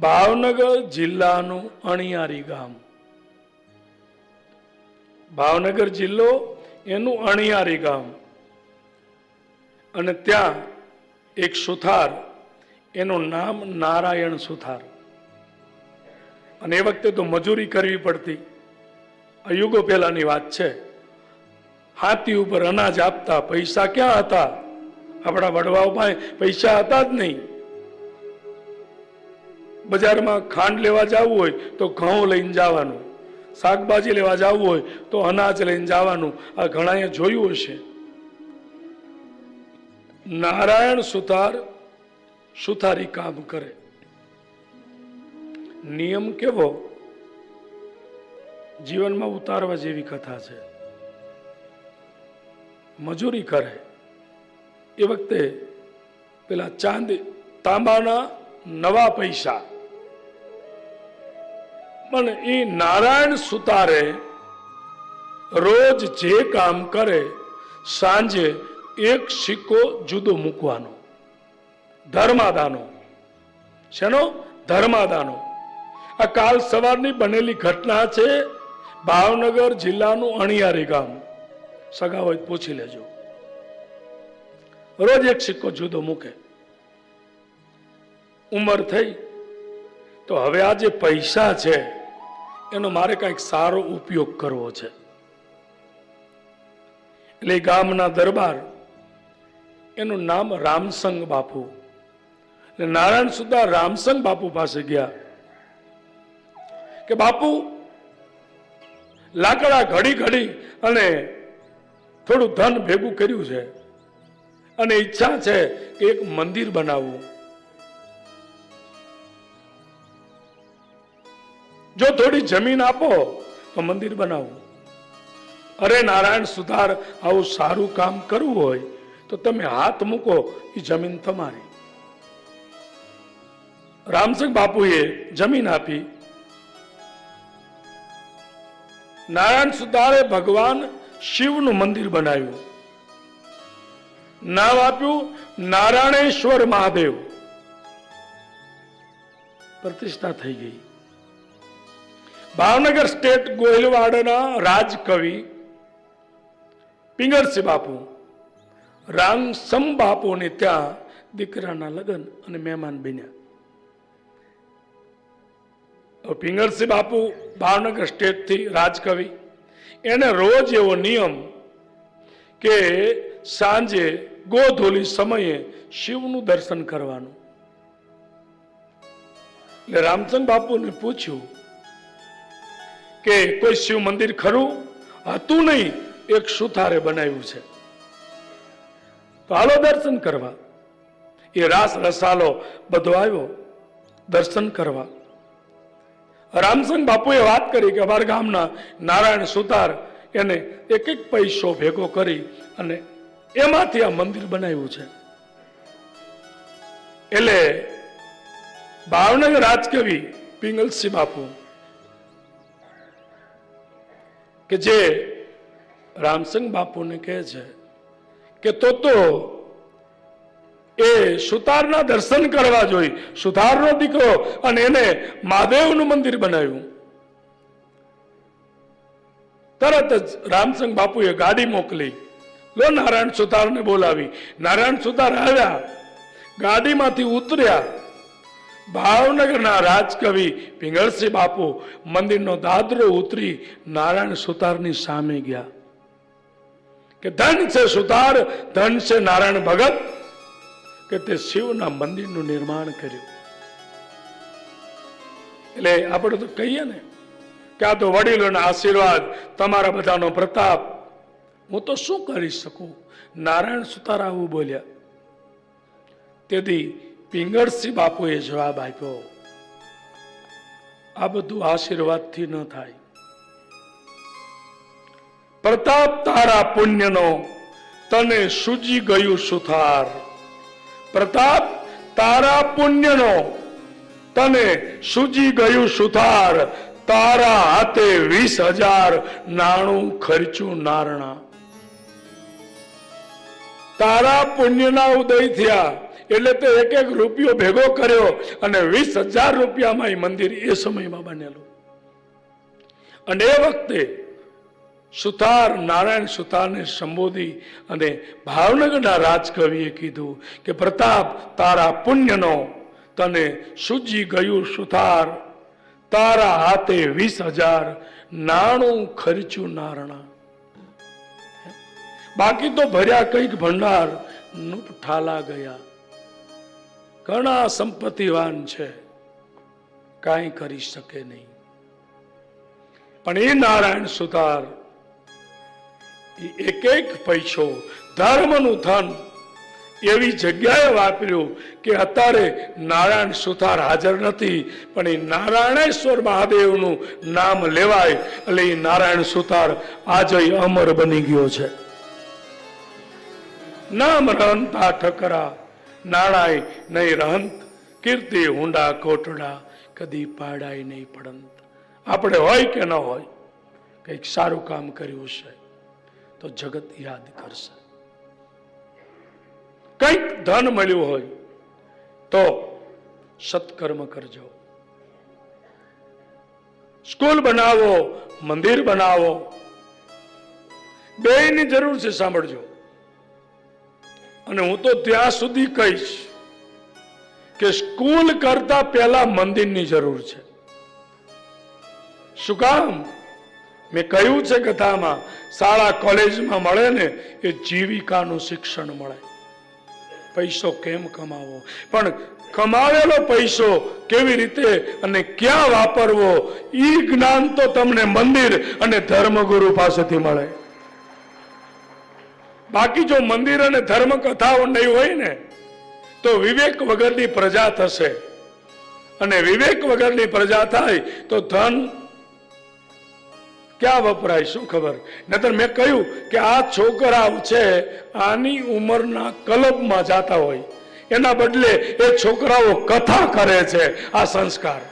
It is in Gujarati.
ભાવનગર જિલ્લાનું અણિયારી ગામ. ભાવનગર જિલ્લો એનું અણિયારી ગામ. અને ત્યાં એક સુથાર, એનું નામ નારાયણ સુથાર. અને એ વખતે તો મજૂરી કરવી પડતી. અયુગો યુગો પહેલાની વાત છે. હાથી ઉપર અનાજ આપતા, પૈસા ક્યાં હતા? આપણા વડવાઓ પાસે પૈસા હતા જ નહીં. બજારમાં ખાંડ લેવા જવું હોય તો ઘઉં લઈને જવાનું, શાકભાજી લેવા જવું હોય તો અનાજ લઈને જવાનું. આ ઘણાએ જોયું હશે. નારાયણ સુથાર સુથારી કામ કરે. નિયમ કેવો? જીવનમાં ઉતારવા જેવી કથા છે. મજૂરી કરે. એ વખતે પેલા ચાંદ તાંબાના નવા પૈસા પણ એ નારાયણ સુતારે રોજ જે કામ કરે સાંજે એક સિક્કો જુદો મૂકવાનો. ધર્માદાનો. શેનો? ધર્માદાનો. આ કાલ સવારની બનેલી ઘટના છે ભાવનગર જિલ્લાનું અણિયારી ગામ. સગા હોય પૂછી લેજો. રોજ એક સિક્કો જુદો મૂકે. ઉંમર થઈ. તો હવે આ જે પૈસા છે એનો મારે કંઈક સારો ઉપયોગ કરવો છે. એટલે ગામના દરબાર, એનું નામ રામસંગ બાપુ. એટલે નારાયણ સુધા રામસંગ બાપુ પાસે ગયા. કે બાપુ, લાકડા ઘડી ઘડી અને થોડું ધન ભેગું કર્યું છે. અને ઈચ્છા છે કે એક મંદિર બનાવવું જો થોડી જમીન આપો, તો મંદિર બનાવો. અરે નારાયણ સુધાર, આવું સારું કામ કરવું હોય, તો તમે હાથ મૂકો એ જમીન તમારી. રામસિંહ બાપુએ જમીન આપી. નારાયણ સુધારે ભગવાન શિવનું મંદિર બનાવ્યું. નામ આપ્યું નારાયણેશ્વર મહાદેવ. પ્રતિષ્ઠા થઈ ગઈ. ભાવનગર સ્ટેટ ગોહિલવાડના રાજકવિ પિંગરસિંહ બાપુ. રામસમ બાપુને ત્યાં દીકરાના લગ્ન અને મહેમાન બન્યા. પિંગરસિંહ બાપુ ભાવનગર સ્ટેટથી રાજકવિ. એને રોજ એવો નિયમ કે સાંજે ગોધોલી સમયે શિવનું દર્શન કરવાનું. એટલે રામચંદ બાપુને પૂછ્યું કે કોઈ શિવ મંદિર ખરું? હતું નહીં, એક સુથારે બનાવ્યું છે. તો હાલો દર્શન કરવા. એ રાસ રસાલો બધો આવ્યો. દર્શન કરવા. રામસંગ બાપુએ વાત કરી કે અમારા ગામના નારાયણ સુતાર એને એક એક પૈસો ભેગો કરી અને એમાંથી આ મંદિર બનાવ્યું છે. એટલે ભાવનગર રાજકવિ પિંગલસિંહ બાપુ કે જે રામસંગ બાપુને કહે છે કે તો તો એ સુતારના દર્શન કરવા જોઈ સુતારનો દીકરો અને એને મહાદેવનું મંદિર બનાવ્યું. તરત જ રામસંગ બાપુએ ગાડી મોકલી. લો નારાયણ સુતારને બોલાવી. નારાયણ સુતાર આવ્યા. ગાડીમાંથી ઉતર્યા. ભાવનગરના રાજકવિ પિંગળસિંહ બાપુ મંદિરનો દાદરો ઉતરી નારાયણ સુતારની સામે ગયા કે ધન છે સુતાર, ધન છે નારાયણ ભગત, કે તે શિવના મંદિરનું નિર્માણ કર્યું. એટલે આપણે તો કહીએ ને કે આ તો વડીલોના આશીર્વાદ, તમારા બધાનો પ્રતાપ. હું તો શું કરી શકું? નારાયણ સુતાર આવું બોલ્યા. તેથી પિંગળસિંહ બાપુએ જવાબ આપ્યો, આ બધું આશીર્વાદથી ન થાય. પ્રતાપ તારા પુણ્યનો, તને સુજી ગયું સુથાર. પ્રતાપ તારા પુણ્યનો, તને સૂજી ગયું સુથાર. તારા હાથે વીસ હજાર નાણું ખર્ચું નારણા. તારા પુણ્યના ઉદય થયા. એટલે તે એક એક રૂપિયો ભેગો કર્યો અને વીસ હજાર રૂપિયામાં એ મંદિર એ સમયમાં બનેલું. અને એ વખતે સુતાર નારાયણ સુતારને સંબોધી અને ભાવનગરના રાજકવિએ કીધું કે, પ્રતાપ, તારા પુણ્યનો તને સૂજી ગયું સુથાર. તારા હાથે વીસ હજાર નાણું ખર્ચ્યું નારણા. બાકી તો ભર્યા કંઈક ભંડાર ઠાલા ગયા. ઘણા સંપત્તિવાન છે. કાંઈ કરી શકે નહીં. પણ એ નારાયણ સુતાર એ એક એક પૈસો, ધર્મનું ધન, એવી જગ્યાએ વાપર્યું કે અત્યારે નારાયણ સુથાર હાજર નથી, પણ એ નારાયણેશ્વર મહાદેવનું નામ લેવાય, એટલે એ નારાયણ સુથાર આજે અમર બની ગયો છે. નામ પાઠ ઠકરા નાણાય નહીં રહંત, કીર્તિ હુંડા કોટડા, કદી પાડાય નહીં પડંત. આપણે હોય કે ન હોય, કંઈક સારું કામ કર્યું છે તો જગત યાદ કરશે. કંઈક ધન મળ્યું હોય, તો સત્કર્મ કરજો. સ્કૂલ બનાવો, મંદિર બનાવો બેની જરૂર છે, સાંભળજો. અને હું તો ત્યાં સુધી કહીશ કે સ્કૂલ કરતા પહેલા મંદિરની જરૂર છે. શું કામ? મેં કહ્યું છે કથામાં, શાળા કોલેજમાં મળે ને એ જીવિકાનું શિક્ષણ મળે. પૈસો કેમ કમાવો? પણ કમાવેલો પૈસો કેવી રીતે અને ક્યાં વાપરવો? એ જ્ઞાન તો તમને મંદિર અને ધર્મગુરુ પાસેથી મળે. બાકી જો મંદિર અને ધર્મ કથાઓ નહીં હોય ને, તો વિવેક વગરની પ્રજા થશે. અને વિવેક વગરની પ્રજા થાય તો ધન ક્યાં વપરાય શું ખબર? નતર મેં કહ્યું કે આ છોકરાઓ છે, આની ઉંમરના કલબમાં જાતા હોય. એના બદલે એ છોકરાઓ કથા કરે છે આ સંસ્કાર.